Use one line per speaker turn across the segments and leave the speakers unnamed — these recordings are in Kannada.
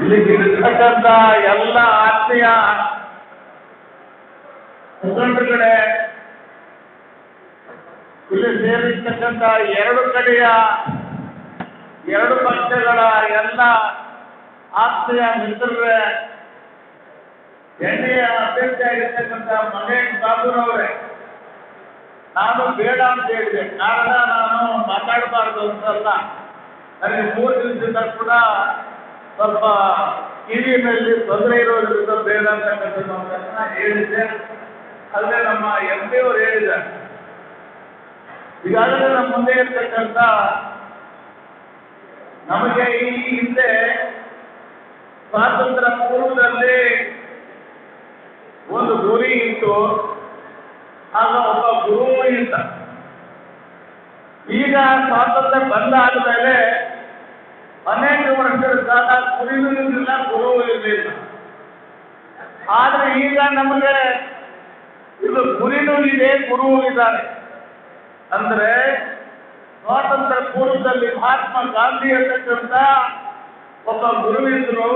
ಇಲ್ಲಿಗೆ ಇರ್ತಕ್ಕಂಥ ಎಲ್ಲ ಆತ್ಮೀಯ ಮುಖಂಡರುಗಳೇ, ಇಲ್ಲಿ ಸೇರಿರ್ತಕ್ಕಂಥ ಎರಡು ಕಡೆಯ ಎರಡು ಪಕ್ಷಗಳ ಎಲ್ಲ ಆತ್ಮೀಯ ಮಿತ್ರರೇ ಎನ್ ಡಿ ಎ ಅಭ್ಯರ್ಥಿ ಆಗಿರ್ತಕ್ಕಂಥ ಮಹೇಶ್ ಬಾಬುರವರೇ, ನಾನು ಬೇಡ ಅಂತ ಹೇಳಿದೆ. ಕಾರಣ ನಾನು ಮಾತಾಡಬಾರ್ದು ಅಂತಲ್ಲ. ನನಗೆ ಮೂರು ದಿವಸದಿಂದ ಕೂಡ ಸ್ವಲ್ಪ ಕಿವಿನಲ್ಲಿ ತೊಂದರೆ ಇರೋದ್ರಿಂದ ಬೇಡ ಮಾತನ್ನ ಹೇಳಿದ್ದೆ. ಅಲ್ಲೇ ನಮ್ಮ ಎಂ ಪಿ ಅವರು ಹೇಳಿದ್ದಾರೆ. ಈಗಾಗಲೇ ನಮ್ಮ ಮುಂದೆ ಇರ್ತಕ್ಕಂಥ ನಮಗೆ ಈ ಹಿಂದೆ ಸ್ವಾತಂತ್ರ್ಯ ಪೂರ್ವದಲ್ಲಿ ಒಂದು ಗುರಿ ಇತ್ತು. ಆಗ ಒಬ್ಬ ಗುರು ಇದ್ದ ಈಗ ಸ್ವಾತಂತ್ರ್ಯ ಬಂದಾದ ಮೇಲೆ ಅನೇಕ ವರ್ಷಗಳ ಕಾಲ ಇರಲಿಲ್ಲ ಗುರು ಇರಲಿಲ್ಲ. ಆದ್ರೆ ಈಗ ನಮಗೆ ಇದು ಗುರಿನೂ ಇದೆ ಗುರು ಇದ್ದಾರೆ. ಅಂದ್ರೆ ಸ್ವಾತಂತ್ರ್ಯ ಪೂರ್ವದಲ್ಲಿ ಮಹಾತ್ಮ ಗಾಂಧಿ ಅಂತಕ್ಕಂಥ ಒಬ್ಬ ಗುರುವಿದ್ರು.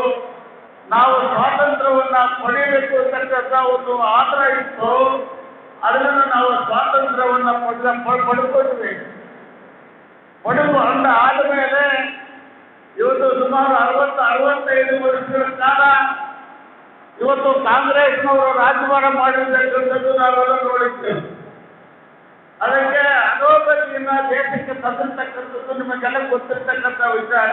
ನಾವು ಸ್ವಾತಂತ್ರ್ಯವನ್ನ ಪಡೆಯಬೇಕು ಅಂತಕ್ಕಂಥ ಒಂದು ಆತರ ಇತ್ತು. ಅದನ್ನು ನಾವು ಸ್ವಾತಂತ್ರ್ಯವನ್ನ ಪಡ್ಕೊಂಡ್ವಿ ಪಡೆದು ಅಂದ ಆದಮೇಲೆ ಇವತ್ತು ಸುಮಾರು ಅರವತ್ತು, ಅರವತ್ತೈದು ವರ್ಷಗಳ ಕಾಲ ಇವತ್ತು ಕಾಂಗ್ರೆಸ್ನವರು ರಾಜಭಾರ ಮಾಡಿರ್ತಕ್ಕಂಥದ್ದು ನಾವೆಲ್ಲ ನೋಡಿದ್ದೇವೆ. ಅದಕ್ಕೆ ಅಧೋಗತಿಯನ್ನ ದೇಶಕ್ಕೆ ತಂದಿರ್ತಕ್ಕಂಥದ್ದು ನಿಮಗೆಲ್ಲ ಗೊತ್ತಿರ್ತಕ್ಕಂಥ ವಿಚಾರ.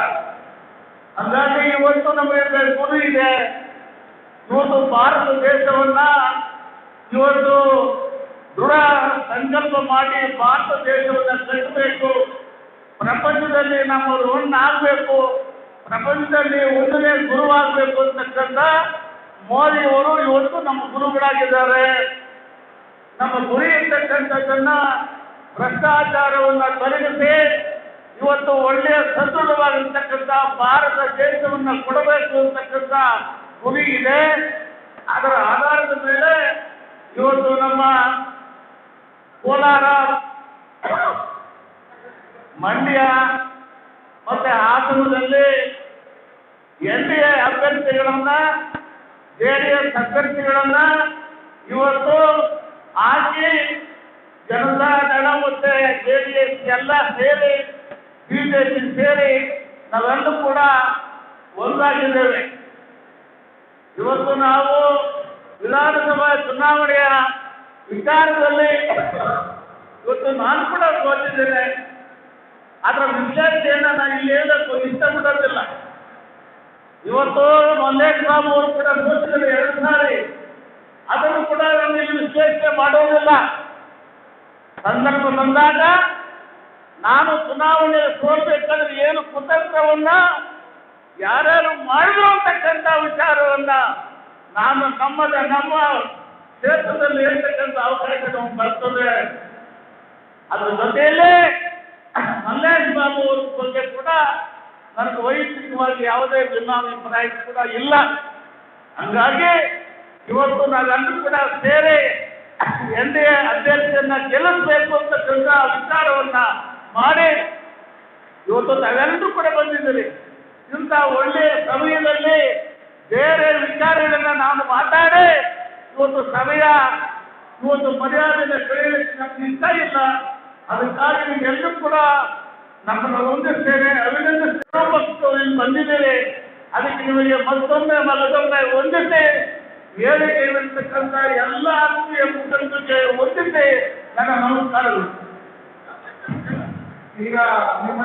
ಹಂಗಾಗಿ ಇವತ್ತು ನಮಗೆ ಗುರು ಇದೆ. ಇವತ್ತು ಭಾರತ ದೇಶವನ್ನ ಇವತ್ತು ದೃಢ ಸಂಕಲ್ಪ ಮಾಡಿ ಭಾರತ ದೇಶವನ್ನ ಕಟ್ಟಬೇಕು. ಪ್ರಪಂಚದಲ್ಲಿ ನಮ್ಮ ಋಣ ಪ್ರಪಂಚದಲ್ಲಿ ಒಂದನೇ ಗುರುವಾಗಬೇಕು ಅಂತಕ್ಕಂಥ ಮೋದಿಯವರು ಇವತ್ತು ನಮ್ಮ ಗುರುಗಳಾಗಿದ್ದಾರೆ. ನಮ್ಮ ಗುರಿ ಇರ್ತಕ್ಕಂಥದ್ದನ್ನ ಭ್ರಷ್ಟಾಚಾರವನ್ನ ತೊಲಗಿಸಿ ಇವತ್ತು ಒಳ್ಳೆಯ ಸದೃಢವಾಗಿರ್ತಕ್ಕಂಥ ಭಾರತ ದೇಶವನ್ನ ಕೊಡಬೇಕು ಅಂತಕ್ಕಂಥ ಗುರಿ ಇದೆ. ಅದರ ಆಧಾರದ ಮೇಲೆ ಇವತ್ತು ನಮ್ಮ ಕೋಲಾರ, ಮಂಡ್ಯ ಮತ್ತೆ ಹಾಸನದಲ್ಲಿ ಎನ್ ಡಿ ಎ ಅಭ್ಯರ್ಥಿಗಳನ್ನ ಜೆ ಡಿ ಎಸ್ ಅಭ್ಯರ್ಥಿಗಳನ್ನ ಇವತ್ತು ಹಾಕಿ ಜನತಾ ದಳ ಮತ್ತೆ ಜೆ ಡಿ ಎಸ್ ಎಲ್ಲ ಸೇರಿ, ಬಿಜೆಪಿ ಸೇರಿ ನಾವೆಲ್ಲೂ ಕೂಡ ಒಂದಾಗಿದ್ದೇವೆ. ಇವತ್ತು ನಾವು ವಿಧಾನಸಭಾ ಚುನಾವಣೆಯ ವಿಚಾರದಲ್ಲಿ ಇವತ್ತು ನಾನು ಕೂಡ ಸೋತಿದ್ದೇನೆ. ಅದರ ವಿಶ್ಲೇಷಣೆಯನ್ನು ನಾನು ಇಲ್ಲಿ ಹೇಳಕ್ಕೂ ಇಷ್ಟಪಡೋದಿಲ್ಲ. ಇವತ್ತು ಒಂದೇ ಗ್ರಾಮ ಅವರು ಕೂಡ ಸಾರಿ ಅದನ್ನು ಕೂಡ ನಾನು ಇಲ್ಲಿ ವಿಶ್ಲೇಷಣೆ ಮಾಡೋದಿಲ್ಲ. ಸಂದರ್ಭ ಬಂದಾಗ ನಾನು ಚುನಾವಣೆ ಸೋಲ್ಬೇಕಾದ್ರೆ ಏನು ಕುತಂತ್ರವನ್ನ ಯಾರ್ಯಾರು ಮಾಡಿದ್ರು ಅಂತಕ್ಕಂಥ ವಿಚಾರವನ್ನ ನಾನು ನಮ್ಮದ ನಮ್ಮ ಕ್ಷೇತ್ರದಲ್ಲಿ ಇರ್ತಕ್ಕಂಥ ಅವಕಾಶ ಬರ್ತದೆ. ಅದ್ರ ಜೊತೆಯಲ್ಲೇ ಮಲ್ಲೇಶ್ ಬಾಬು ಅವ್ರ ಬಗ್ಗೆ ಕೂಡ ನನಗೆ ವೈಯಕ್ತಿಕವಾಗಿ ಯಾವುದೇ ಭಿನ್ನಾಭಿಪ್ರಾಯ ಕೂಡ ಇಲ್ಲ. ಹಂಗಾಗಿ ಇವತ್ತು ನಾವೆಲ್ಲರೂ ಕೂಡ ಸೇರಿ ಎನ್ ಡಿ ಎ ಅಭ್ಯರ್ಥಿಯನ್ನ ಗೆಲ್ಲಿಸಬೇಕು ಅಂತಕ್ಕಂಥ ವಿಚಾರವನ್ನ ಮಾಡಿ ಇವತ್ತು ನಾವೆಲ್ಲರೂ ಕೂಡ ಬಂದಿದ್ದೀರಿ ಇಂಥ ಒಳ್ಳೆಯ ಸಮಯದಲ್ಲಿ ಬೇರೆ ವಿಚಾರಗಳನ್ನ ನಾನು ಮಾತಾಡಿ ಇವತ್ತು ಸಮಯ, ಇವತ್ತು ಮರ್ಯಾದೆಯನ್ನು ಕಳೆಯಲಿಕ್ಕೆ ನಮ್ಗೆ ಇಷ್ಟ ಇಲ್ಲ. ಅದಕ್ಕಾಗಿ ನಿಮ್ಗೆಲ್ಲರೂ ಕೂಡ ನಮ್ಮನ್ನು ಹೊಂದಿಸ್ತೇನೆ ಅಭಿನಂದಿಸ್ತೇನೆ ನೀವು ಬಂದಿದ್ದೇವೆ. ಅದಕ್ಕೆ ನಿಮಗೆ ಮತ್ತೊಮ್ಮೆ ಮಗದೊಮ್ಮೆ ಹೊಂದಿದ್ದೆ ಇರತಕ್ಕಂತ ಎಲ್ಲ ಆತ್ಮೀಯ ಮುಖಂಡರಿಗೆ ಹೊಂದಿದ್ದೆ ನನ್ನ ನಮಸ್ಕಾರಗಳು.
ಈಗ ನಿಮ್ಮ